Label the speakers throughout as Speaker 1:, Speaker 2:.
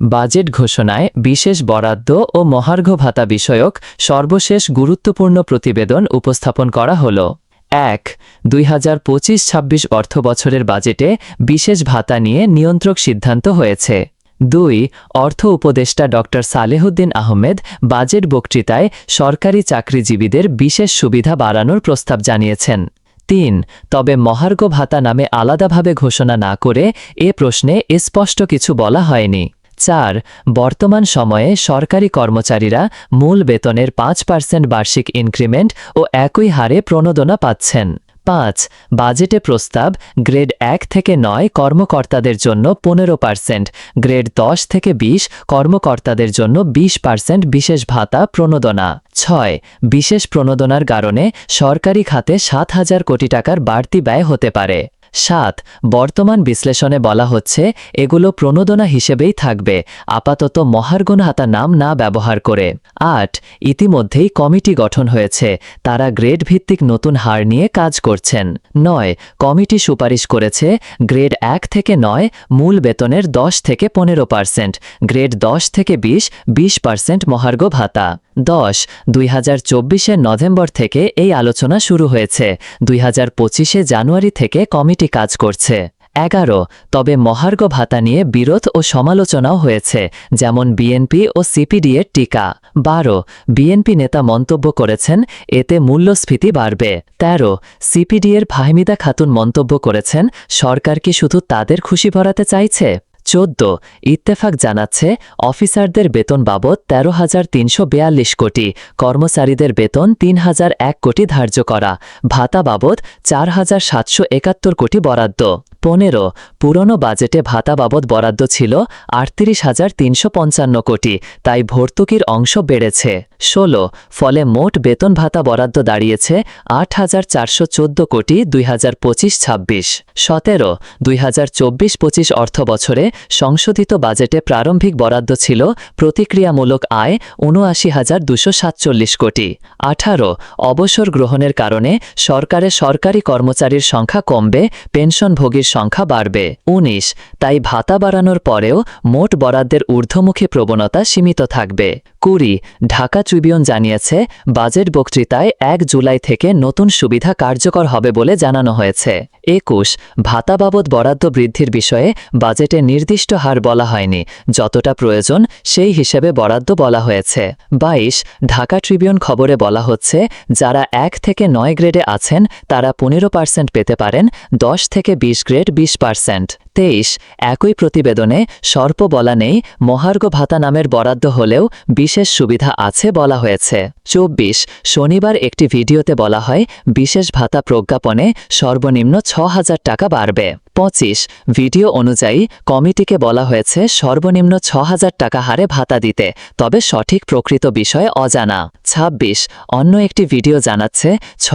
Speaker 1: Budget ঘোষণায় বিশেষ বরাদ্দ ও মহার্ঘ ভাতা বিষয়ক সর্বশেষ গুরুত্বপূর্ণ প্রতিবেদন উপস্থাপন করা হল। এক, দুই হাজার পঁচিশ ছাব্বিশ অর্থ বছরের বাজেটে বিশেষ ভাতা নিয়ে নিয়ন্ত্রক সিদ্ধান্ত হয়েছে। দুই, অর্থ উপদেষ্টা ড. সালেহুদ্দিন আহমেদ বাজেট বক্তৃতায় সরকারি চাকরিজীবীদের বিশেষ সুবিধা বাড়ানোর প্রস্তাব জানিয়েছেন। তিন, তবে মহার্ঘ ভাতা নামে আলাদাভাবে ঘোষণা না করে এ প্রশ্নে স্পষ্ট কিছু বলা হয়নি। চার, বর্তমান সময়ে সরকারি কর্মচারীরা মূল বেতনের পাঁচ পার্সেন্ট বার্ষিক ইনক্রিমেন্ট ও একই হারে প্রণোদনা পাচ্ছেন। পাঁচ, বাজেটে প্রস্তাব, গ্রেড এক থেকে নয় কর্মকর্তাদের জন্য পনেরো পার্সেন্ট, গ্রেড দশ থেকে বিশ কর্মকর্তাদের জন্য বিশ পার্সেন্ট বিশেষ ভাতা প্রণোদনা। ছয়, বিশেষ প্রণোদনার কারণে সরকারি খাতে সাত হাজার কোটি টাকার বাড়তি ব্যয় হতে পারে। সাত, বর্তমান বিশ্লেষণে বলা হচ্ছে, এগুলো প্রণোদনা হিসেবেই থাকবে, আপাতত মহার্গুণ হাতা নাম না ব্যবহার করে। আট, ইতিমধ্যেই কমিটি গঠন হয়েছে, তারা গ্রেড ভিত্তিক নতুন হার নিয়ে কাজ করছেন। নয়, কমিটি সুপারিশ করেছে, গ্রেড এক থেকে নয়, মূল বেতনের দশ থেকে পনেরো পার্সেন্ট, গ্রেড দশ থেকে বিশ বিশ পার্সেন্ট মহার্ঘ ভাতা দশ, দুই হাজার চব্বিশের নভেম্বর থেকে এই আলোচনা শুরু হয়েছে। দুই হাজার পঁচিশে জানুয়ারি থেকে কমিটি কাজ করছে। এগারো, তবে মহার্ঘ ভাতা নিয়ে বিরোধ ও সমালোচনাও হয়েছে, যেমন বিএনপি ও সিপিডি এর টিকা। বারো, বিএনপি নেতা মন্তব্য করেছেন, এতে মূল্যস্ফীতি বাড়বে। তেরো, সিপিডি এর ফাহমিদা খাতুন মন্তব্য করেছেন, সরকার কি শুধু তাদের খুশি ভরাতে চাইছে? চোদ্দ ইত্তেফাক জানাচ্ছে অফিসারদের বেতন বাবদ তেরো হাজার তিনশো বেয়াল্লিশ কোটি, কর্মচারীদের বেতন তিন হাজার এক কোটি ধার্য করা, ভাতা বাবদ চার হাজার সাতশো একাত্তর কোটি বরাদ্দ। পনেরো, পুরনো বাজেটে ভাতা বাবদ বরাদ্দ ছিল আটত্রিশ হাজার তিনশো পঞ্চান্ন কোটি, তাই ভর্তুকির অংশ বেড়েছে। ষোলো, ফলে মোট বেতন ভাতা বরাদ্দ দাঁড়িয়েছে আট হাজার চারশো চোদ্দ কোটি দুই হাজার পঁচিশ ছাব্বিশ। সতেরো, দুই হাজার চব্বিশ পঁচিশ অর্থ বছরে সংশোধিত বাজেটে প্রারম্ভিক বরাদ্দ ছিল প্রতিক্রিয়ামূলক আয় উনআশি হাজার দুশো সাতচল্লিশ কোটি। আঠারো, অবসর গ্রহণের কারণে সরকারে সরকারি কর্মচারীর সংখ্যা কমবে, পেনশনভোগীর সংখ্যা বাড়বে। উনিশ। তাই ভাতা বাড়ানোর পরেও মোট বরাদ্দের ঊর্ধ্বমুখী প্রবণতা সীমিত থাকবে। কুড়ি। ঢাকা ট্রিবিউন জানিয়েছে, বাজেট বক্তৃতায় এক জুলাই থেকে নতুন সুবিধা কার্যকর হবে বলে জানানো হয়েছে। একুশ। ভাতা বাবদ বরাদ্দ বৃদ্ধির বিষয়ে বাজেটে নির্দিষ্ট হার বলা হয়নি। যতটা প্রয়োজন, সেই হিসেবে বরাদ্দ বলা হয়েছে। বাইশ। ঢাকা ট্রিবিউন খবরে বলা হচ্ছে, যারা এক থেকে নয় গ্রেডে আছেন, তারা পনেরো পার্সেন্ট পেতে পারেন, দশ থেকে বিশ গ্রেড বিশ পার্সেন্ট। তেইশ, একই প্রতিবেদনে সর্প বলা নেই, মহার্ঘ ভাতা নামের বরাদ্দ হলেও বিশেষ সুবিধা আছে বলা হয়েছে। চব্বিশ, শনিবার একটি ভিডিওতে বলা হয়, বিশেষ ভাতা প্রজ্ঞাপনে সর্বনিম্ন ছ হাজার টাকা বাড়বে। পঁচিশ, ভিডিও অনুযায়ী কমিটিকে বলা হয়েছে, সর্বনিম্ন ছ হাজার টাকা হারে ভাতা দিতে, তবে সঠিক প্রকৃত বিষয় অজানা। ২৬ অন্য একটি ভিডিও জানাচ্ছে ছ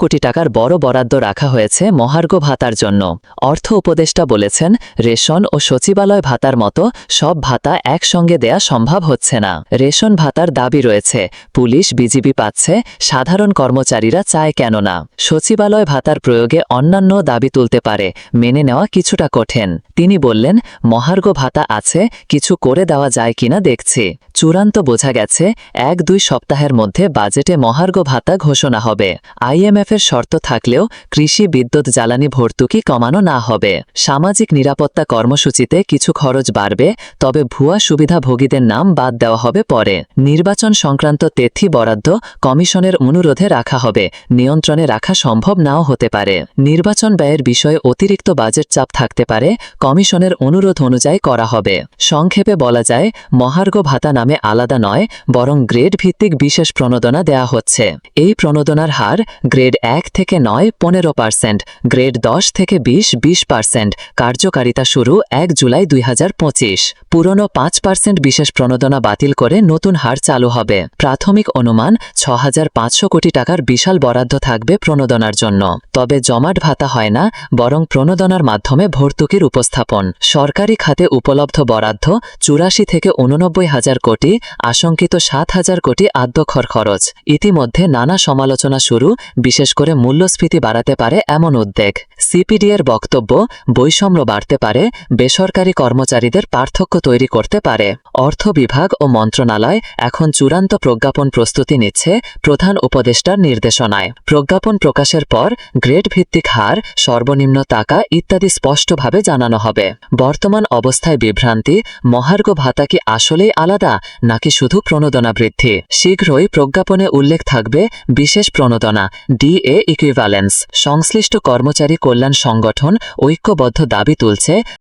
Speaker 1: কোটি টাকার বড় বরাদ্দ রাখা হয়েছে মহার্ঘ ভাতার জন্য। অর্থ উপদেষ্টা বলেছেন, রেশন ও সচিবালয় ভাতার মতো সব ভাতা একসঙ্গে দেয়া সম্ভব হচ্ছে না। রেশন ভাতার দাবি রয়েছে, পুলিশ বিজিবি পাচ্ছে, সাধারণ কর্মচারীরা চায় কেন না। সচিবালয় ভাতার প্রয়োগে অন্যান্য দাবি তুলতে পারে, মেনে নেওয়া কিছুটা কঠিন। তিনি বললেন, মহার্ঘ ভাতা আছে, কিছু করে দেওয়া যায় কিনা দেখছি। চূড়ান্ত বোঝা গেছে, এক দুই সপ্তাহের মধ্যে বাজেটে মহার্ঘ ভাতা ঘোষণা হবে। আইএমএফের শর্ত থাকলেও কৃষি বিদ্যুৎ জ্বালানি ভর্তুকি কমানো না হবে। সামাজিক নিরাপত্তা কর্মসূচিতে কিছু খরচ বাড়বে, তবে ভুয়া সুবিধাভোগীদের নাম বাদ দেওয়া হবে পরে। নির্বাচন সংক্রান্ত তেথি বরাদ্দ কমিশনের অনুরোধে রাখা হবে, নিয়ন্ত্রণে রাখা সম্ভব নাও হতে পারে। নির্বাচন ব্যয়ের বিষয়ে অতিরিক্ত বাজেট চাপ থাকতে পারে, কমিশনের অনুরোধ অনুযায়ী করা হবে। সংক্ষেপে বলা যায়, মহার্ঘ ভাতা নামে আলাদা নয়, বরং গ্রেড ভিত্তিক বিশেষ প্রণোদনা দেয়া হচ্ছে। এই প্রণোদনার হার গ্রেড এক থেকে নয় পনেরো পার্সেন্ট, গ্রেড দশ থেকে বিশ বিশ পার্সেন্ট কার্যকারিতা শুরু এক জুলাই দুই হাজার পঁচিশ। পুরনো পাঁচ পার্সেন্ট বিশেষ প্রণোদনা বাতিল করে নতুন হার চালু হবে। প্রাথমিক অনুমান ছ কোটি টাকার বিশাল বরাদ্দ থাকবে প্রণোদনার জন্য। তবে জমাট ভাতা হয় না, বরং প্রণোদনার মাধ্যমে ভর্তুকির উপস্থাপন। সরকারি খাতে উপলব্ধ বরাদ্দ চুরাশি থেকে উননব্বই হাজার কোটি, আশঙ্কিত সাত হাজার কোটি আদ্যক্ষর খরচ। ইতিমধ্যে নানা সমালোচনা শুরু, বিশেষ করে মূল্যস্ফীতি বাড়াতে পারে এমন উদ্বেগ। সিপিডি এর বক্তব্য বৈষম্য বাড়তে পারে বেসরকারি কর্মচারীদের পার্থক্য তৈরি করতে পারে। অর্থ বিভাগ ও মন্ত্রণালয় এখন চূড়ান্ত প্রজ্ঞাপন প্রস্তুতি নিচ্ছে প্রধান উপদেষ্টার নির্দেশনায়। প্রজ্ঞাপন প্রকাশের পর গ্রেড ভিত্তিক হার, সর্বনিম্ন টাকা ইত্যাদি স্পষ্টভাবে জানানো হবে। বর্তমান অবস্থায় বিভ্রান্তি, মহার্ঘ ভাতা কি আসলেই আলাদা নাকি শুধু প্রণোদনা বৃদ্ধি শীঘ্রই প্রজ্ঞাপনে উল্লেখ থাকবে বিশেষ প্রণোদনা ডিএ ইকুইভ্যালেন্স সংশ্লিষ্ট কর্মচারী কল্যাণ সংগঠন ঐক্যবদ্ধ দাবি তুলছে